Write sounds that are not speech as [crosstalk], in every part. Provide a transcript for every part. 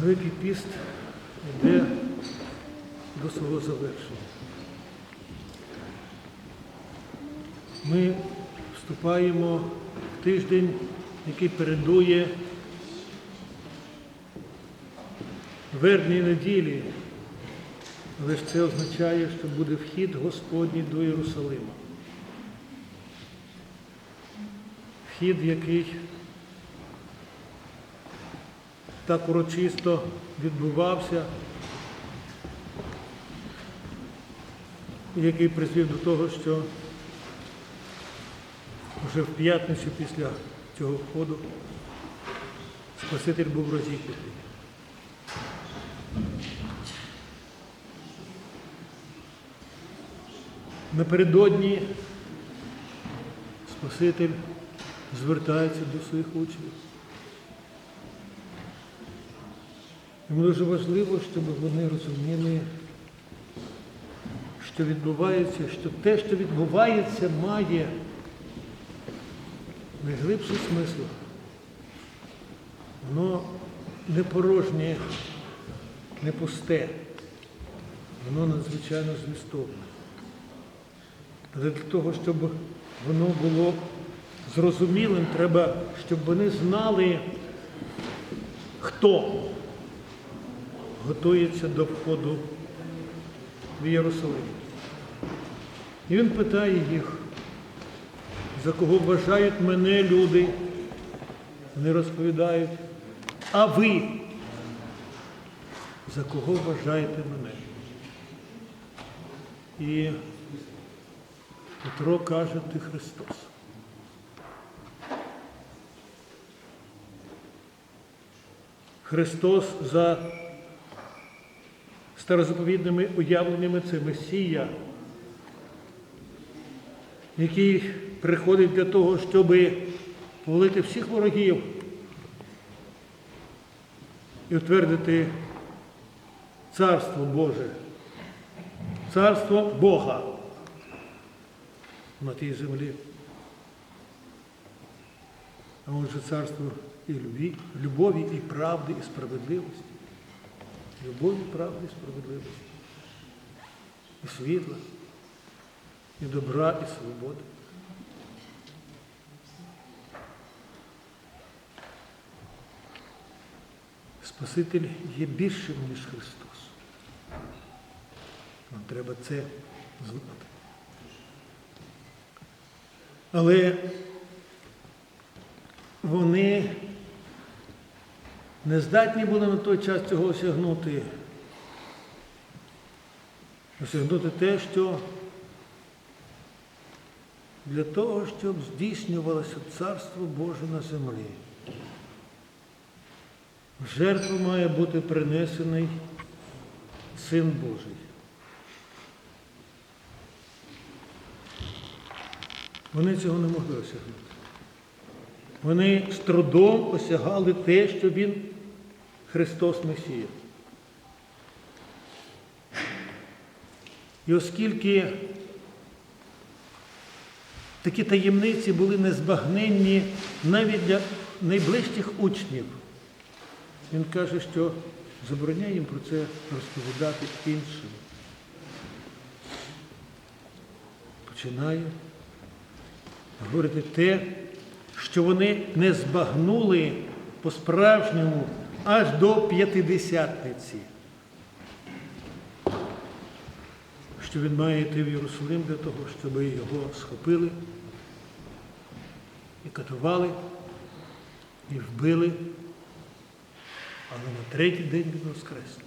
Великий піст йде до свого завершення. Ми вступаємо в тиждень, який передує вербній неділі, але ж це означає, що буде вхід Господній до Єрусалима. Вхід, який так урочисто відбувався, який призвів до того, що вже в п'ятницю після цього входу Спаситель був розіп'ятий. Напередодні Спаситель звертається до своїх учнів. Йому дуже важливо, щоб вони розуміли, що відбувається, що те, що відбувається, має найглибший смисл. Воно не порожнє, не пусте, воно надзвичайно змістовне. Але для того, щоб воно було зрозумілим, треба, щоб вони знали, хто готується до входу в Єрусалим. І він питає їх, за кого вважають мене люди. Вони розповідають, а ви за кого вважаєте мене? І Петро каже, ти Христос. Христос за старозаповідними уявленнями це Месія, який приходить для того, щоб повалити всіх ворогів і утвердити Царство Боже, Царство Бога на тій землі. А отже, царство і любові, і правди, і справедливості. Любові, правди, справедливості. І світла, і добра, і свободи. Спаситель є більшим, ніж Христос. Нам треба це знати. Але вони не здатні були на той час цього осягнути. Осягнути те, що для того, щоб здійснювалося Царство Боже на землі. В жертву має бути принесений Син Божий. Вони цього не могли осягнути. Вони з трудом осягали те, що Він Христос Месія. І оскільки такі таємниці були незбагненні навіть для найближчих учнів, він каже, що забороняє їм про це розповідати іншим. Починає говорити те, що вони не збагнули по-справжньому аж до п'ятидесятниці. Що він має йти в Єрусалим для того, щоб його схопили і катували, і вбили, але на третій день він воскрес.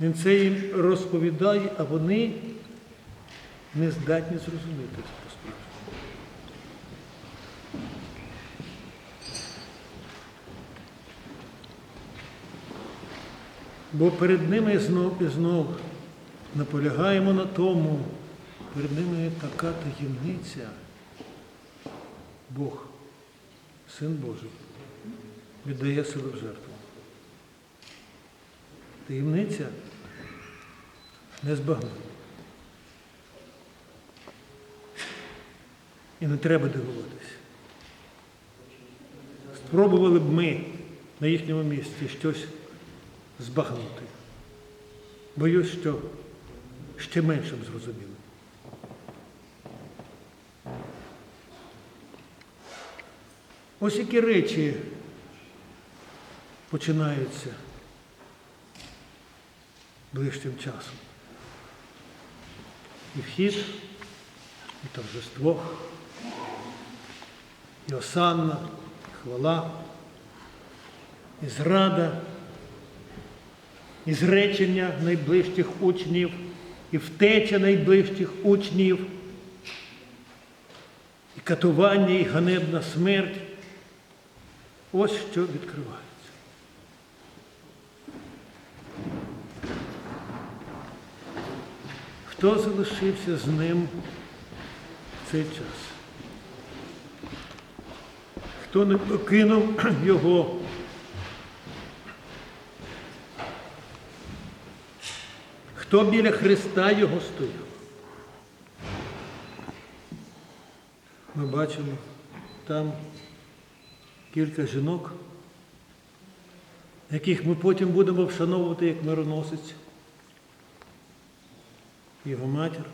Він це їм розповідає, а вони не здатні зрозуміти це по-справжньому. Бо перед ними знов і знов наполягаємо на тому, перед ними така таємниця. Бог, Син Божий, віддає себе в жертву. Таємниця не збагнена. І не треба дивуватися. Спробували б ми на їхньому місці щось збагнути. Боюсь, що ще менше б зрозуміли. Ось які речі починаються ближчим часом. І вхід, і торжество, і осанна, і хвала, і зрада, і зречення найближчих учнів, і втеча найближчих учнів, і катування, і ганебна смерть. Ось що відкривається. Хто залишився з ним в цей час? Хто не покинув [clears throat] його? Хто біля Христа його стояв? Ми бачимо там кілька жінок, яких ми потім будемо вшановувати як мироносець, його матір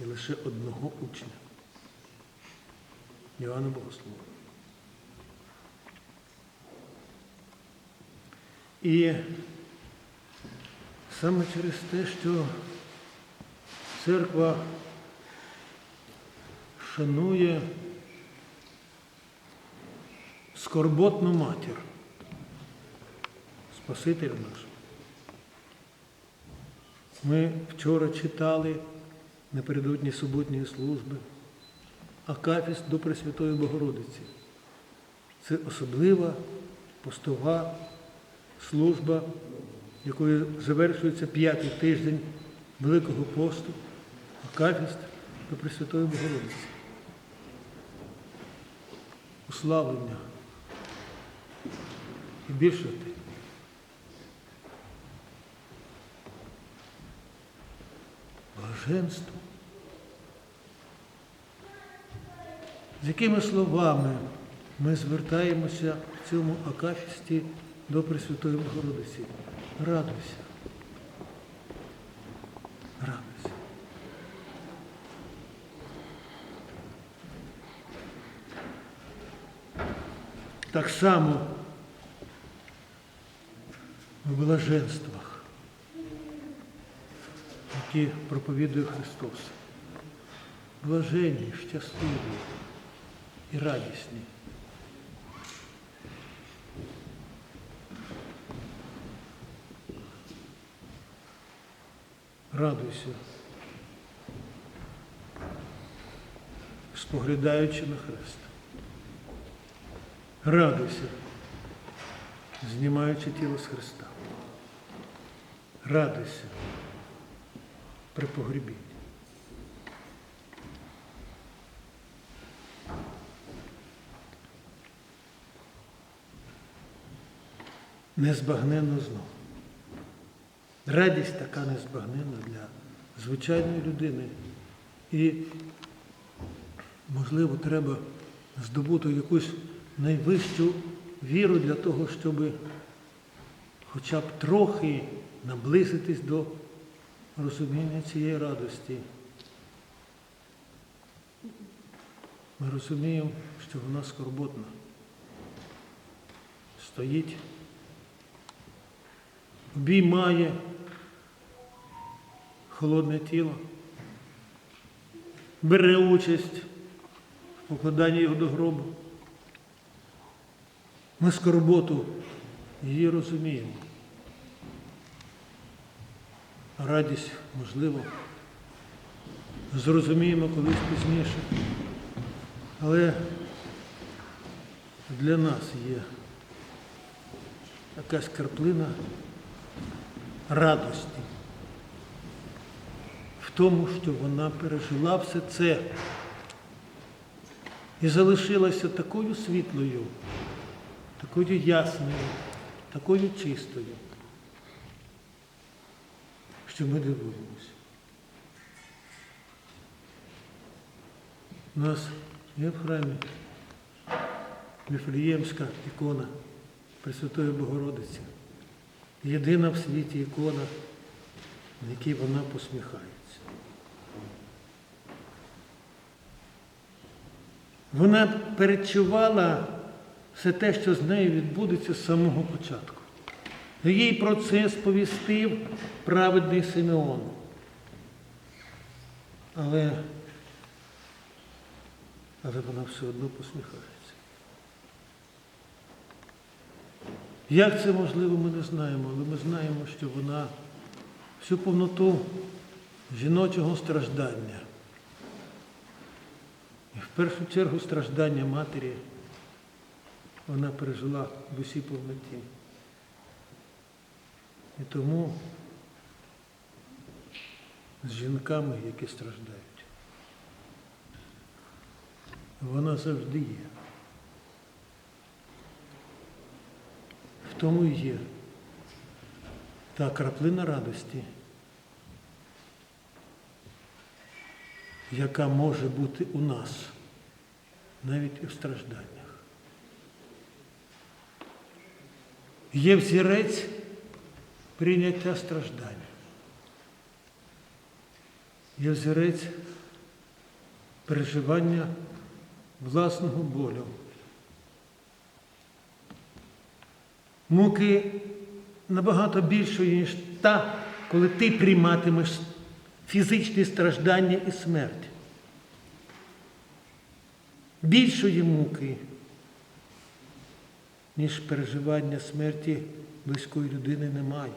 і лише одного учня Іоанна Богослова. І саме через те, що церква шанує скорботну матір, Спасителя нашого. Ми вчора читали напередодні суботньої служби Акафіст до Пресвятої Богородиці. Це особлива постова служба, якою завершується п'ятий тиждень Великого посту, Акафіст до Пресвятої Богородиці. Уславлення. І більше те. Блаженство. З якими словами ми звертаємося в цьому акафісті до Пресвятої Богородиці? Радуйся. Радуйся. Так само в блаженствах, які проповідує Христос. Блаженні, щасливі і радісні. Радуйся, споглядаючи на Христа. Радуйся, знімаючи тіло з Христа. Радуйся при погребінні. Незбагненно знов. Радість така незбагненна для звичайної людини. І, можливо, треба здобути якусь найвищу віру для того, щоб хоча б трохи наблизитись до розуміння цієї радості. Ми розуміємо, що вона скорботна. Стоїть, обіймає холодне тіло, бере участь в покладанні його до гробу. Ми скорботу її розуміємо. Радість, можливо, зрозуміємо колись пізніше. Але для нас є якась краплина радості тому, що вона пережила все це і залишилася такою світлою, такою ясною, такою чистою, що ми дивуємося. У нас є в храмі Віфлеємська ікона Пресвятої Богородиці. Єдина в світі ікона, на якій вона посміхається. Вона передчувала все те, що з нею відбудеться з самого початку. Їй про це сповістив праведний Симеон. Але, але вона все одно посміхається. Як це можливо, ми не знаємо, але ми знаємо, що вона всю повноту жіночого страждання. І в першу чергу страждання матері вона пережила в усій повноті. І тому з жінками, які страждають, вона завжди є. В тому і є та краплина радості, яка може бути у нас навіть в стражданнях. Є взірець прийняття страждань. Є взірець переживання власного болю. Муки набагато більшої, ніж та, коли ти прийматимеш фізичні страждання і смерть. Більшої муки, ніж переживання смерті близької людини немає.